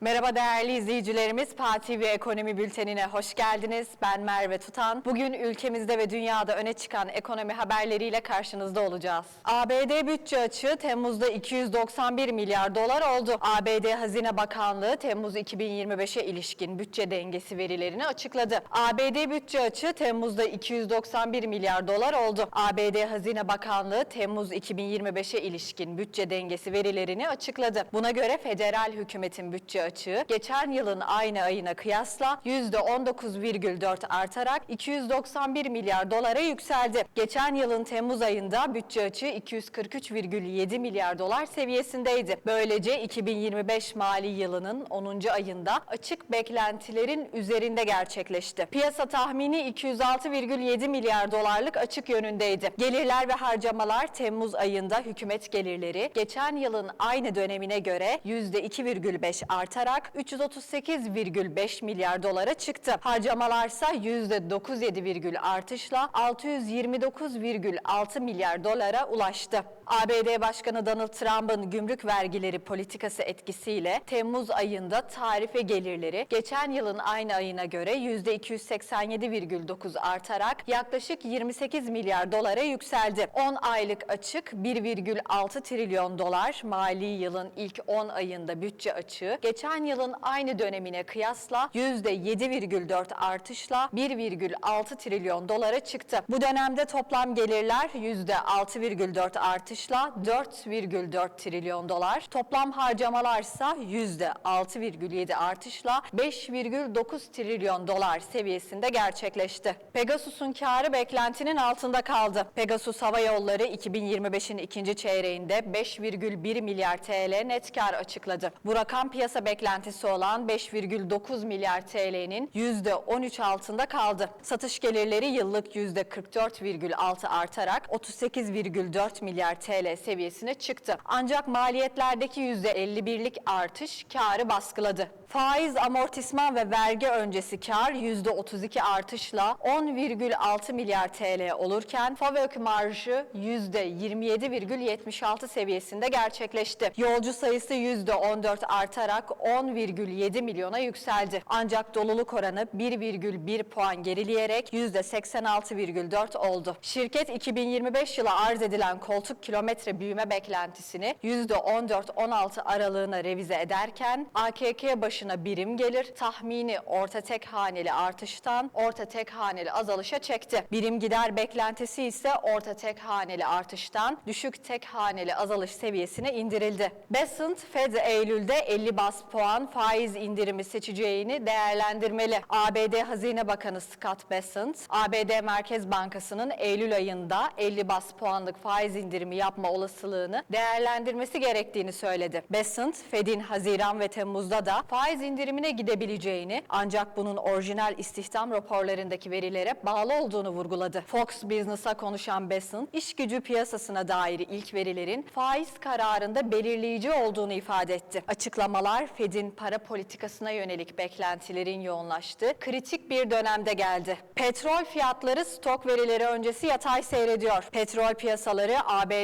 Merhaba değerli izleyicilerimiz, PATV Ekonomi Bülteni'ne hoş geldiniz. Ben Merve Tutan. Bugün ülkemizde ve dünyada öne çıkan ekonomi haberleriyle karşınızda olacağız. ABD bütçe açığı Temmuz'da 291 milyar dolar oldu. ABD Hazine Bakanlığı Temmuz 2025'e ilişkin bütçe dengesi verilerini açıkladı. ABD bütçe açığı Temmuz'da 291 milyar dolar oldu. ABD Hazine Bakanlığı Temmuz 2025'e ilişkin bütçe dengesi verilerini açıkladı. Buna göre federal hükümetin bütçe açığı geçen yılın aynı ayına kıyasla %19,4 artarak 291 milyar dolara yükseldi. Geçen yılın Temmuz ayında bütçe açığı 243,7 milyar dolar seviyesindeydi. Böylece 2025 mali yılının 10. ayında açık beklentilerin üzerinde gerçekleşti. Piyasa tahmini 206,7 milyar dolarlık açık yönündeydi. Gelirler ve harcamalar Temmuz ayında hükümet gelirleri geçen yılın aynı dönemine göre %2,5 artarak 338,5 milyar dolara çıktı. Harcamalarsa %97,1 artışla 629,6 milyar dolara ulaştı. ABD Başkanı Donald Trump'ın gümrük vergileri politikası etkisiyle Temmuz ayında tarife gelirleri geçen yılın aynı ayına göre %287,9 artarak yaklaşık 28 milyar dolara yükseldi. 10 aylık açık 1,6 trilyon dolar mali yılın ilk 10 ayında bütçe açığı geçen yılın aynı dönemine kıyasla %7,4 artışla 1,6 trilyon dolara çıktı. Bu dönemde toplam gelirler %6,4 artışla 4,4 trilyon dolar. Toplam harcamalarsa %6,7 artışla 5,9 trilyon dolar seviyesinde gerçekleşti. Pegasus'un karı beklentinin altında kaldı. Pegasus Hava Yolları 2025'in ikinci çeyreğinde 5,1 milyar TL net kar açıkladı. Bu rakam piyasa beklentisi olan 5,9 milyar TL'nin %13 altında kaldı. Satış gelirleri yıllık %44,6 artarak 38,4 milyar TL seviyesine çıktı. Ancak maliyetlerdeki %51'lik artış karı baskıladı. Faiz, amortisman ve vergi öncesi kar %32 artışla 10,6 milyar TL olurken FAVÖK marjı %27,76 seviyesinde gerçekleşti. Yolcu sayısı %14 artarak 10,7 milyona yükseldi. Ancak doluluk oranı 1,1 puan gerileyerek %86,4 oldu. Şirket 2025 yılı arz edilen koltuk kilometre büyüme beklentisini %14-16 aralığına revize ederken AKK başına birim gelir tahmini orta tek haneli artıştan orta tek haneli azalışa çekti. Birim gider beklentisi ise orta tek haneli artıştan düşük tek haneli azalış seviyesine indirildi. Besant, Fed Eylül'de 50 bas puan faiz indirimi seçeceğini değerlendirmeli. ABD Hazine Bakanı Scott Bessent, ABD Merkez Bankası'nın Eylül ayında 50 bas puanlık faiz indirimi yapma olasılığını değerlendirmesi gerektiğini söyledi. Bessent, Fed'in Haziran ve Temmuz'da da faiz indirimine gidebileceğini ancak bunun orijinal istihdam raporlarındaki verilere bağlı olduğunu vurguladı. Fox Business'a konuşan Bessent, iş gücü piyasasına dair ilk verilerin faiz kararında belirleyici olduğunu ifade etti. Açıklamalar Fed'in para politikasına yönelik beklentilerin yoğunlaştığı kritik bir dönemde geldi. Petrol fiyatları stok verileri öncesi yatay seyrediyor. Petrol piyasaları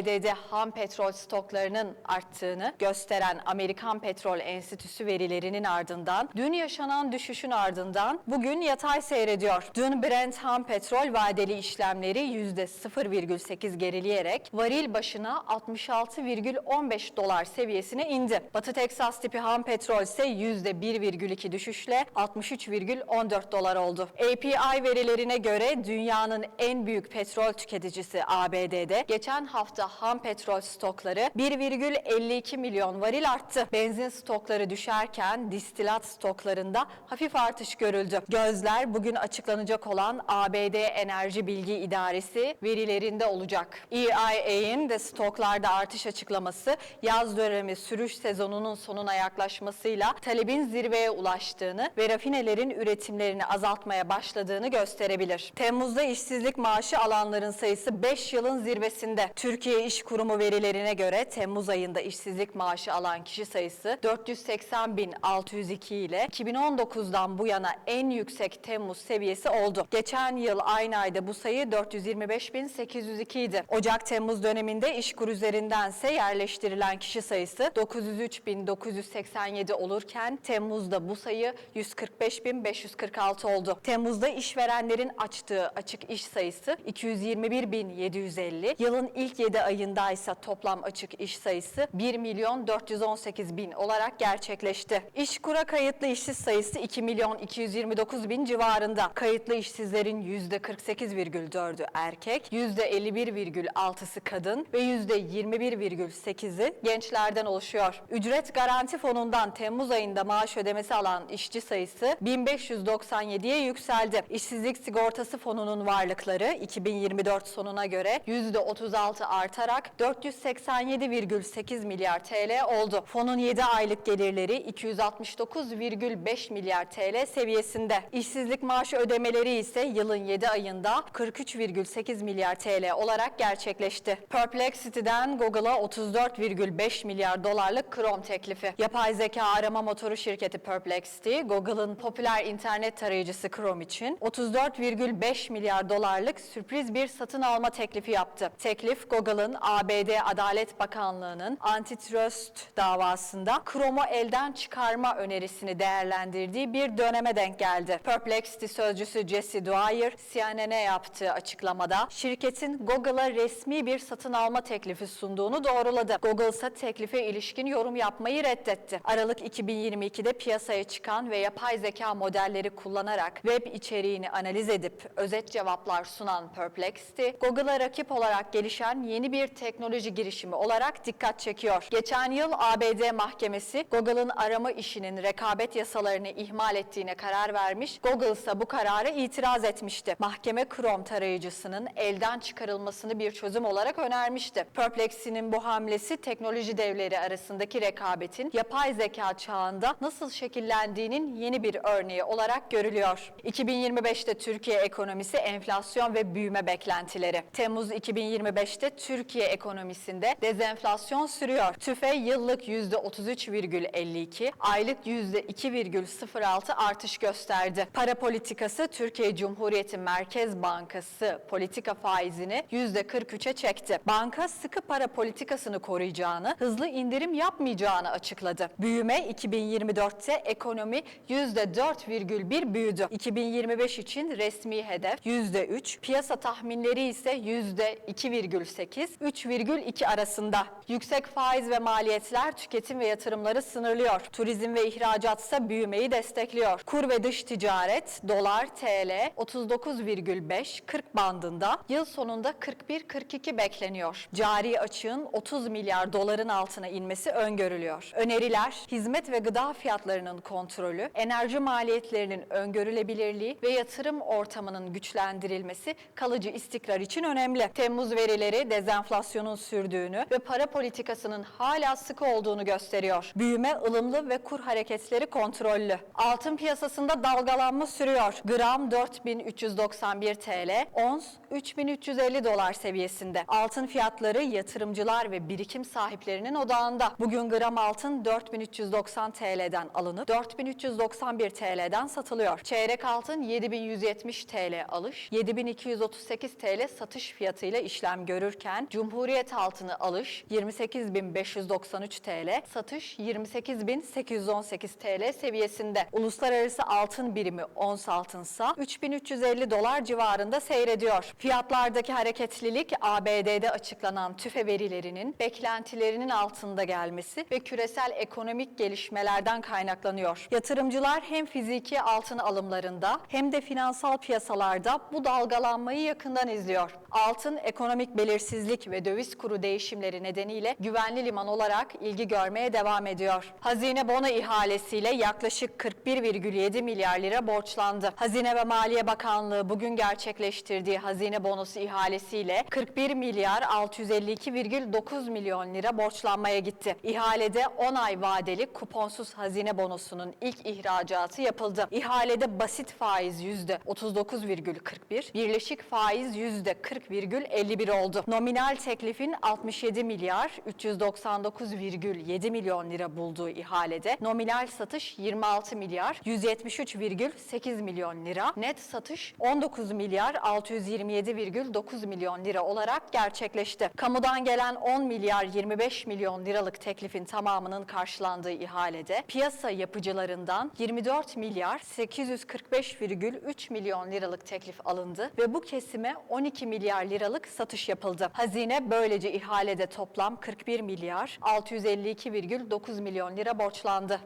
ABD'de ham petrol stoklarının arttığını gösteren Amerikan Petrol Enstitüsü verilerinin ardından dün yaşanan düşüşün ardından bugün yatay seyrediyor. Dün Brent ham petrol vadeli işlemleri %0,8 gerileyerek varil başına 66,15 dolar seviyesine indi. Batı Teksas tipi ham petrol ise %1,2 düşüşle 63,14 dolar oldu. API verilerine göre dünyanın en büyük petrol tüketicisi ABD'de geçen hafta ham petrol stokları 1,52 milyon varil arttı. Benzin stokları düşerken distilat stoklarında hafif artış görüldü. Gözler bugün açıklanacak olan ABD Enerji Bilgi İdaresi verilerinde olacak. EIA'in de stoklarda artış açıklaması yaz dönemi sürüş sezonunun sonuna yaklaşmasıyla talebin zirveye ulaştığını ve rafinelerin üretimlerini azaltmaya başladığını gösterebilir. Temmuz'da işsizlik maaşı alanların sayısı 5 yılın zirvesinde. Türkiye İş Kurumu verilerine göre Temmuz ayında işsizlik maaşı alan kişi sayısı 480.602 ile 2019'dan bu yana en yüksek Temmuz seviyesi oldu. Geçen yıl aynı ayda bu sayı 425.802 idi. Ocak-Temmuz döneminde İşkur üzerindense yerleştirilen kişi sayısı 903.987 olurken Temmuz'da bu sayı 145.546 oldu. Temmuz'da işverenlerin açtığı açık iş sayısı 221.750. Yılın ilk 7 ayında ise toplam açık iş sayısı 1 milyon 418 bin olarak gerçekleşti. İşkur'a kayıtlı işsiz sayısı 2 milyon 229 bin civarında. Kayıtlı işsizlerin %48,4'ü erkek, %51,6'sı kadın ve %21,8'i gençlerden oluşuyor. Ücret Garanti Fonu'ndan Temmuz ayında maaş ödemesi alan işçi sayısı 1597'ye yükseldi. İşsizlik Sigortası Fonu'nun varlıkları 2024 sonuna göre %36 artarak 487,8 milyar TL oldu. Fonun 7 aylık gelirleri 269,5 milyar TL seviyesinde. İşsizlik maaşı ödemeleri ise yılın 7 ayında 43,8 milyar TL olarak gerçekleşti. Perplexity'den Google'a 34,5 milyar dolarlık Chrome teklifi. Yapay zeka arama motoru şirketi Perplexity, Google'ın popüler internet tarayıcısı Chrome için 34,5 milyar dolarlık sürpriz bir satın alma teklifi yaptı. Teklif Google'ın ABD Adalet Bakanlığı'nın antitrust davasında Chrome'u elden çıkarma önerisini değerlendirdiği bir döneme denk geldi. Perplexity sözcüsü Jesse Dwyer, CNN'e yaptığı açıklamada şirketin Google'a resmi bir satın alma teklifi sunduğunu doğruladı. Google ise teklife ilişkin yorum yapmayı reddetti. Aralık 2022'de piyasaya çıkan ve yapay zeka modelleri kullanarak web içeriğini analiz edip özet cevaplar sunan Perplexity, Google'a rakip olarak gelişen yeni bir teknoloji girişimi olarak dikkat çekiyor. Geçen yıl ABD mahkemesi Google'ın arama işinin rekabet yasalarını ihmal ettiğine karar vermiş. Google ise bu karara itiraz etmişti. Mahkeme Chrome tarayıcısının elden çıkarılmasını bir çözüm olarak önermişti. Perplexity'nin bu hamlesi teknoloji devleri arasındaki rekabetin yapay zeka çağında nasıl şekillendiğinin yeni bir örneği olarak görülüyor. 2025'te Türkiye ekonomisi enflasyon ve büyüme beklentileri. Temmuz 2025'te Türkiye ekonomisinde dezenflasyon sürüyor. TÜFE yıllık %33,52, aylık %2,06 artış gösterdi. Para politikası Türkiye Cumhuriyeti Merkez Bankası politika faizini %43'e çekti. Banka sıkı para politikasını koruyacağını, hızlı indirim yapmayacağını açıkladı. Büyüme 2024'te ekonomi %4,1 büyüdü. 2025 için resmi hedef %3, piyasa tahminleri ise %2,8, 3,2 arasında. Yüksek faiz ve maliyetler tüketim ve yatırımları sınırlıyor. Turizm ve ihracat ise büyümeyi destekliyor. Kur ve dış ticaret dolar TL 39,5-40 bandında yıl sonunda 41-42 bekleniyor. Cari açığın 30 milyar doların altına inmesi öngörülüyor. Öneriler hizmet ve gıda fiyatlarının kontrolü, enerji maliyetlerinin öngörülebilirliği ve yatırım ortamının güçlendirilmesi kalıcı istikrar için önemli. Temmuz verileri dezenflasyonun sürdüğünü ve para politikasının hala sıkı olduğunu gösteriyor. Büyüme ılımlı ve kur hareketleri kontrollü. Altın piyasasında dalgalanma sürüyor. Gram 4391 TL, ons 3350 dolar seviyesinde. Altın fiyatları yatırımcılar ve birikim sahiplerinin odağında. Bugün gram altın 4390 TL'den alınıp 4391 TL'den satılıyor. Çeyrek altın 7170 TL alış, 7238 TL satış fiyatıyla işlem görürken Cumhuriyet altını alış 28593 TL, satış 28818 TL seviyesinde. Uluslararası altın birimi ons altınsa 3350 dolar civarında seyrediyor. Fiyatlardaki hareketlilik ABD'de açıklanan tüfe verilerinin beklentilerinin altında gelmesi ve küresel ekonomik gelişmelerden kaynaklanıyor. Yatırımcılar hem fiziki altın alımlarında hem de finansal piyasalarda bu dalgalanmayı yakından izliyor. Altın ekonomik belirsizlik ve döviz kuru değişimleri nedeniyle güvenli liman olarak ilgi görmeye devam ediyor. Hazine bono ihalesiyle yaklaşık 41,7 milyar lira borçlandı. Hazine ve Maliye Bakanlığı bugün gerçekleştirdiği hazine bonosu ihalesiyle 41 milyar 652,9 milyon lira borçlanmaya gitti. İhalede 10 ay vadeli kuponsuz hazine bonosunun ilk ihracatı yapıldı. İhalede basit faiz %39,41, birleşik faiz %40,51 oldu. Nominal Nominal teklifin 67 milyar 399,7 milyon lira bulduğu ihalede nominal satış 26 milyar 173,8 milyon lira, net satış 19 milyar 627,9 milyon lira olarak gerçekleşti. Kamudan gelen 10 milyar 25 milyon liralık teklifin tamamının karşılandığı ihalede piyasa yapıcılarından 24 milyar 845,3 milyon liralık teklif alındı ve bu kesime 12 milyar liralık satış yapıldı. Hazine böylece ihalede toplam 41 milyar 652,9 milyon lira borçlandı.